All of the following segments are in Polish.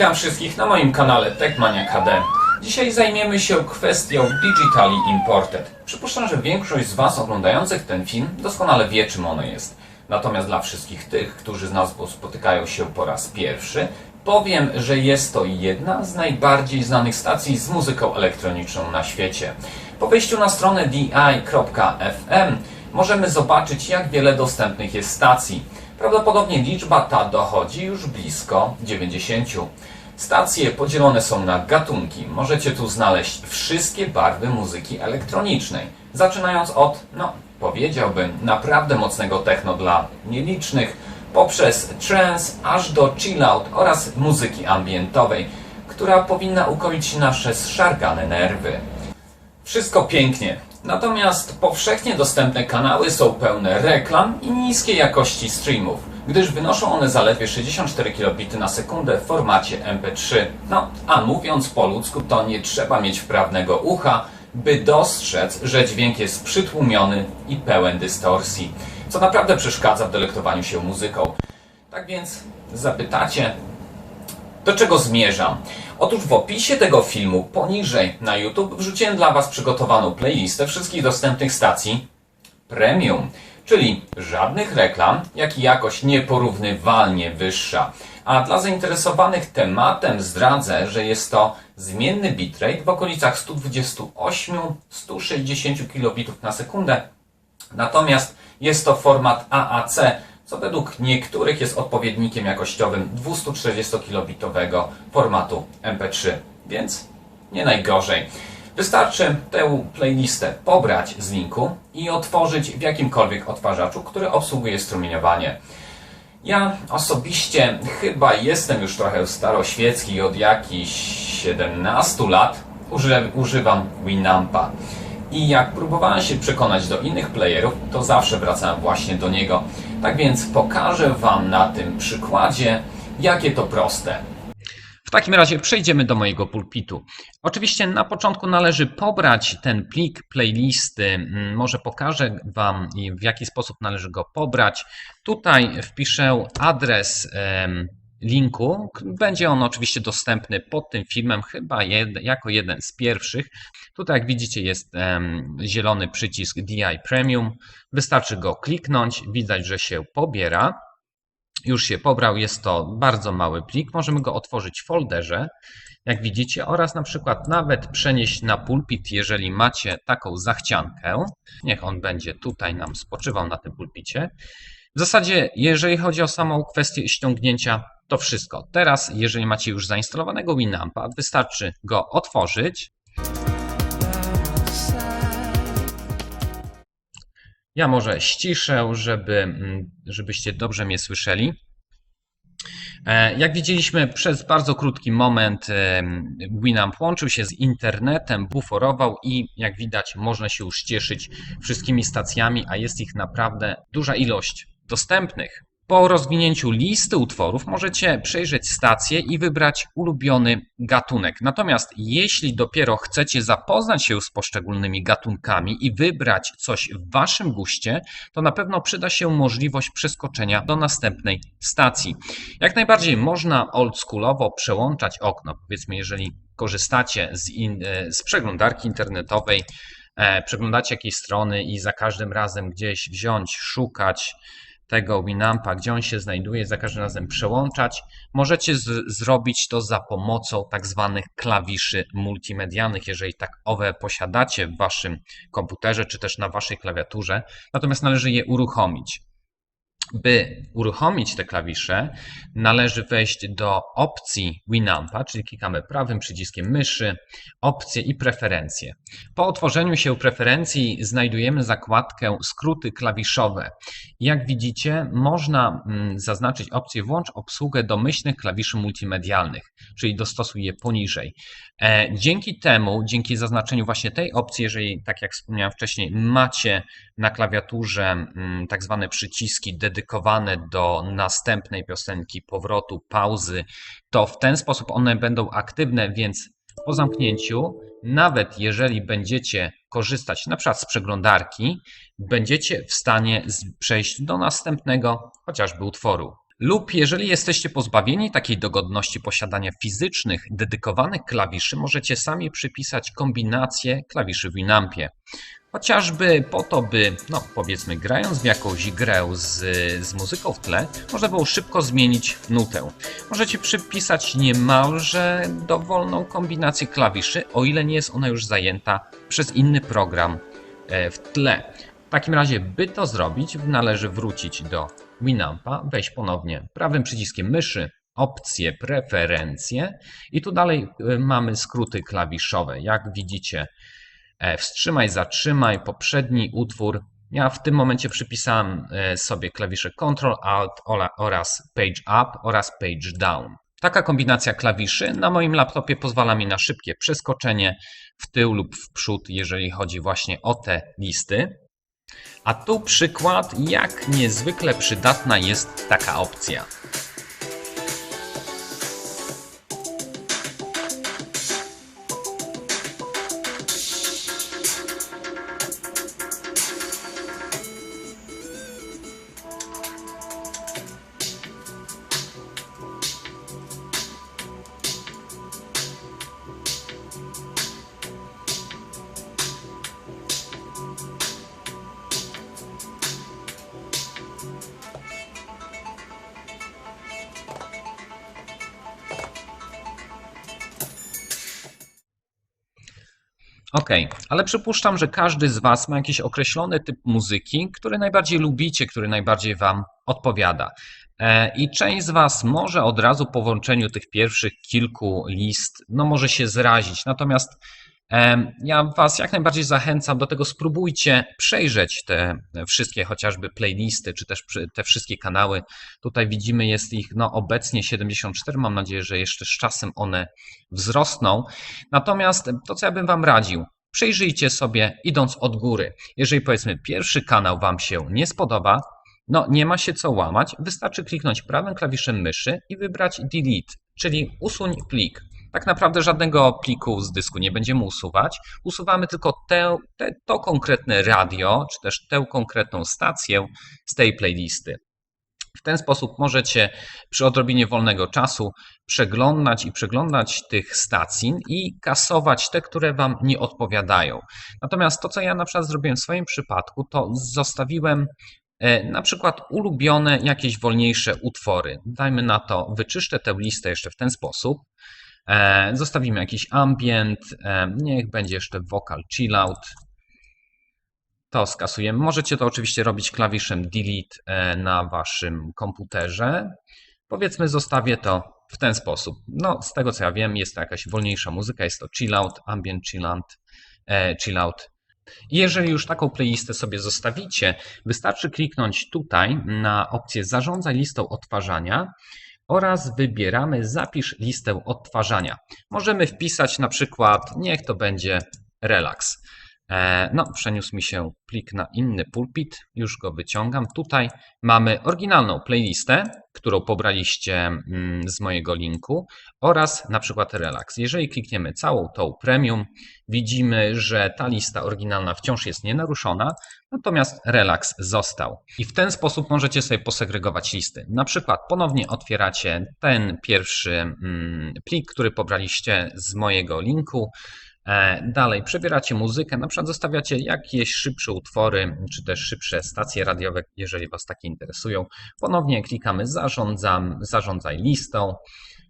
Witam wszystkich na moim kanale Techmania KD. Dzisiaj zajmiemy się kwestią Digitally Imported. Przypuszczam, że większość z Was oglądających ten film doskonale wie, czym ono jest. Natomiast dla wszystkich tych, którzy z nas spotykają się po raz pierwszy, powiem, że jest to jedna z najbardziej znanych stacji z muzyką elektroniczną na świecie. Po wejściu na stronę di.fm możemy zobaczyć, jak wiele dostępnych jest stacji. Prawdopodobnie liczba ta dochodzi już blisko 90. Stacje podzielone są na gatunki. Możecie tu znaleźć wszystkie barwy muzyki elektronicznej. Zaczynając od, no, powiedziałbym, naprawdę mocnego techno dla nielicznych, poprzez trance aż do chillout oraz muzyki ambientowej, która powinna ukoić nasze zszargane nerwy. Wszystko pięknie. Natomiast powszechnie dostępne kanały są pełne reklam i niskiej jakości streamów, gdyż wynoszą one zaledwie 64 kilobity na sekundę w formacie MP3. No, a mówiąc po ludzku, to nie trzeba mieć wprawnego ucha, by dostrzec, że dźwięk jest przytłumiony i pełen dystorsji, co naprawdę przeszkadza w delektowaniu się muzyką. Tak więc zapytacie, do czego zmierzam? Otóż w opisie tego filmu poniżej na YouTube wrzuciłem dla Was przygotowaną playlistę wszystkich dostępnych stacji premium, czyli żadnych reklam, jak i jakość nieporównywalnie wyższa. A dla zainteresowanych tematem zdradzę, że jest to zmienny bitrate w okolicach 128-160 kilobitów na sekundę, natomiast jest to format AAC, co według niektórych jest odpowiednikiem jakościowym 240-kilobitowego formatu MP3, więc nie najgorzej. Wystarczy tę playlistę pobrać z linku i otworzyć w jakimkolwiek odtwarzaczu, który obsługuje strumieniowanie. Ja osobiście chyba jestem już trochę staroświecki od jakichś 17 lat uży, używam Winampa. I jak próbowałem się przekonać do innych playerów, to zawsze wracałem właśnie do niego. Tak więc pokażę Wam na tym przykładzie, jakie to proste. W takim razie przejdziemy do mojego pulpitu. Oczywiście na początku należy pobrać ten plik playlisty. Mm, Może pokażę Wam w jaki sposób należy go pobrać. Tutaj wpiszę adres linku. Będzie on oczywiście dostępny pod tym filmem, chyba jako jeden z pierwszych. Tutaj jak widzicie jest zielony przycisk DI Premium. Wystarczy go kliknąć. Widać, że się pobiera. Już się pobrał, jest to bardzo mały plik. Możemy go otworzyć w folderze, jak widzicie, oraz na przykład nawet przenieść na pulpit, jeżeli macie taką zachciankę. Niech on będzie tutaj nam spoczywał na tym pulpicie. W zasadzie, jeżeli chodzi o samą kwestię ściągnięcia, to wszystko. Teraz, jeżeli macie już zainstalowanego Winampa, wystarczy go otworzyć. Ja może ściszę, żeby, mm, żebyście dobrze mnie słyszeli. E, Jak widzieliśmy, przez bardzo krótki moment em, Winamp łączył się z internetem, buforował i jak widać można się już cieszyć wszystkimi stacjami, a jest ich naprawdę duża ilość dostępnych. Po rozwinięciu listy utworów możecie przejrzeć stację i wybrać ulubiony gatunek. Natomiast jeśli dopiero chcecie zapoznać się z poszczególnymi gatunkami i wybrać coś w waszym guście, to na pewno przyda się możliwość przeskoczenia do następnej stacji. Jak najbardziej można oldschoolowo przełączać okno. Powiedzmy, jeżeli korzystacie z, in, e, z przeglądarki internetowej, e, przeglądacie jakieś strony i za każdym razem gdzieś wziąć, szukać tego Winampa, gdzie on się znajduje, za każdym razem przełączać. Możecie zrobić to za pomocą tak zwanych klawiszy multimedialnych, jeżeli tak owe posiadacie w waszym komputerze czy też na waszej klawiaturze. Natomiast należy je uruchomić. By uruchomić te klawisze, należy wejść do opcji Winampa, czyli klikamy prawym przyciskiem myszy, opcje i preferencje. Po otworzeniu się preferencji znajdujemy zakładkę skróty klawiszowe. Jak widzicie, można mm, zaznaczyć opcję włącz obsługę domyślnych klawiszy multimedialnych, czyli dostosuj je poniżej. E, Dzięki temu, dzięki zaznaczeniu właśnie tej opcji, jeżeli tak jak wspomniałem wcześniej, macie na klawiaturze mm, tak zwane przyciski dedykowane do następnej piosenki, powrotu, pauzy, to w ten sposób one będą aktywne, więc po zamknięciu, nawet jeżeli będziecie korzystać na przykład z przeglądarki, będziecie w stanie przejść do następnego chociażby utworu. Lub jeżeli jesteście pozbawieni takiej dogodności posiadania fizycznych, dedykowanych klawiszy, możecie sami przypisać kombinację klawiszy w Winampie. Chociażby po to, by, no powiedzmy, grając w jakąś grę z, z muzyką w tle, można było szybko zmienić nutę. Możecie przypisać niemalże dowolną kombinację klawiszy, o ile nie jest ona już zajęta przez inny program e, w tle. W takim razie, by to zrobić, należy wrócić do Winampa, wejść ponownie prawym przyciskiem myszy, opcje, preferencje i tu dalej e, mamy skróty klawiszowe. Jak widzicie, wstrzymaj, zatrzymaj, poprzedni utwór. Ja w tym momencie przypisałem e, sobie klawisze Ctrl, Alt oraz Page Up oraz Page Down. Taka kombinacja klawiszy na moim laptopie pozwala mi na szybkie przeskoczenie w tył lub w przód, jeżeli chodzi właśnie o te listy. A tu przykład, jak niezwykle przydatna jest taka opcja. Ok, ale przypuszczam, że każdy z Was ma jakiś określony typ muzyki, który najbardziej lubicie, który najbardziej Wam odpowiada. E, I część z Was może od razu po włączeniu tych pierwszych kilku list, no może się zrazić. Natomiast ja Was jak najbardziej zachęcam do tego, spróbujcie przejrzeć te wszystkie chociażby playlisty, czy też te wszystkie kanały. Tutaj widzimy, jest ich no, obecnie 74. Mam nadzieję, że jeszcze z czasem one wzrosną. Natomiast to, co ja bym Wam radził, przejrzyjcie sobie idąc od góry. Jeżeli powiedzmy pierwszy kanał Wam się nie spodoba, no nie ma się co łamać, wystarczy kliknąć prawym klawiszem myszy i wybrać delete, czyli usuń plik. Tak naprawdę żadnego pliku z dysku nie będziemy usuwać. Usuwamy tylko te, te, to konkretne radio, czy też tę konkretną stację z tej playlisty. W ten sposób możecie przy odrobinie wolnego czasu przeglądać i przeglądać tych stacji i kasować te, które Wam nie odpowiadają. Natomiast to, co ja na przykład zrobiłem w swoim przypadku, to zostawiłem e, na przykład ulubione jakieś wolniejsze utwory. Dajmy na to, wyczyszczę tę listę jeszcze w ten sposób. E, Zostawimy jakiś ambient, e, niech będzie jeszcze vocal chillout. To skasujemy. Możecie to oczywiście robić klawiszem delete e, na waszym komputerze. Powiedzmy, zostawię to w ten sposób. No, z tego co ja wiem, jest to jakaś wolniejsza muzyka, jest to chillout, ambient chillout, e, chillout. Jeżeli już taką playlistę sobie zostawicie, wystarczy kliknąć tutaj na opcję Zarządzaj listą odtwarzania oraz wybieramy Zapisz listę odtwarzania. Możemy wpisać na przykład, niech to będzie relaks. E, No, przeniósł mi się plik na inny pulpit, już go wyciągam. Tutaj mamy oryginalną playlistę, którą pobraliście mm, z mojego linku oraz na przykład relaks. Jeżeli klikniemy całą tą premium, widzimy, że ta lista oryginalna wciąż jest nienaruszona, natomiast relaks został. I w ten sposób możecie sobie posegregować listy. Na przykład ponownie otwieracie ten pierwszy mm, plik, który pobraliście z mojego linku. E, Dalej przebieracie muzykę, na przykład zostawiacie jakieś szybsze utwory, czy też szybsze stacje radiowe, jeżeli Was takie interesują. Ponownie klikamy zarządzam, zarządzaj listą,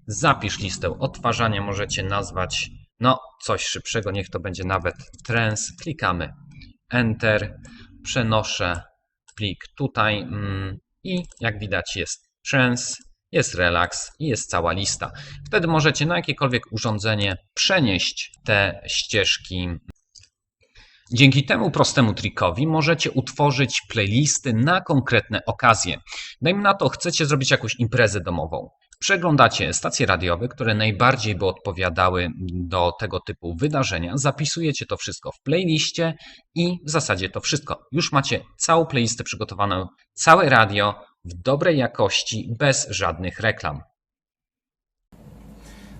zapisz listę odtwarzania, możecie nazwać no coś szybszego, niech to będzie nawet trends. Klikamy Enter, przenoszę plik tutaj mm, i jak widać jest trends, jest relaks i jest cała lista. Wtedy możecie na jakiekolwiek urządzenie przenieść te ścieżki. Dzięki temu prostemu trikowi możecie utworzyć playlisty na konkretne okazje. Dajmy na to, chcecie zrobić jakąś imprezę domową. Przeglądacie stacje radiowe, które najbardziej by odpowiadały do tego typu wydarzenia, zapisujecie to wszystko w playliście i w zasadzie to wszystko. Już macie całą playlistę przygotowaną, całe radio w dobrej jakości, bez żadnych reklam.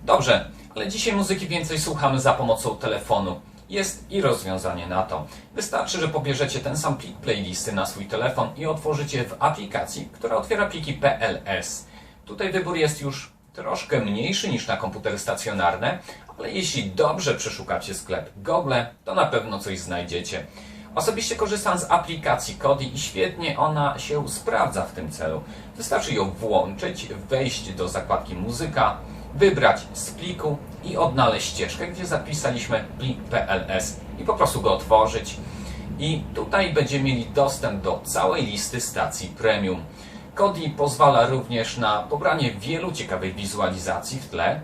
Dobrze, ale dzisiaj muzyki więcej słuchamy za pomocą telefonu. Jest i rozwiązanie na to. Wystarczy, że pobierzecie ten sam plik playlisty na swój telefon i otworzycie w aplikacji, która otwiera pliki PLS. Tutaj wybór jest już troszkę mniejszy niż na komputery stacjonarne, ale jeśli dobrze przeszukacie sklep Google, to na pewno coś znajdziecie. Osobiście korzystam z aplikacji Kodi i świetnie ona się sprawdza w tym celu. Wystarczy ją włączyć, wejść do zakładki muzyka, wybrać z pliku i odnaleźć ścieżkę, gdzie zapisaliśmy plik PLS i po prostu go otworzyć. I tutaj będziemy mieli dostęp do całej listy stacji premium. Kodi pozwala również na pobranie wielu ciekawych wizualizacji w tle,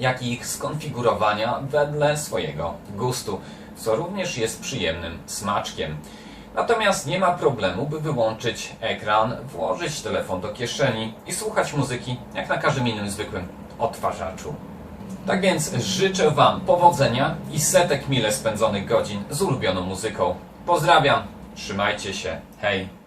jak i ich skonfigurowania wedle swojego gustu, co również jest przyjemnym smaczkiem. Natomiast nie ma problemu, by wyłączyć ekran, włożyć telefon do kieszeni i słuchać muzyki jak na każdym innym zwykłym odtwarzaczu. Tak więc życzę Wam powodzenia i setek mile spędzonych godzin z ulubioną muzyką. Pozdrawiam, trzymajcie się, hej!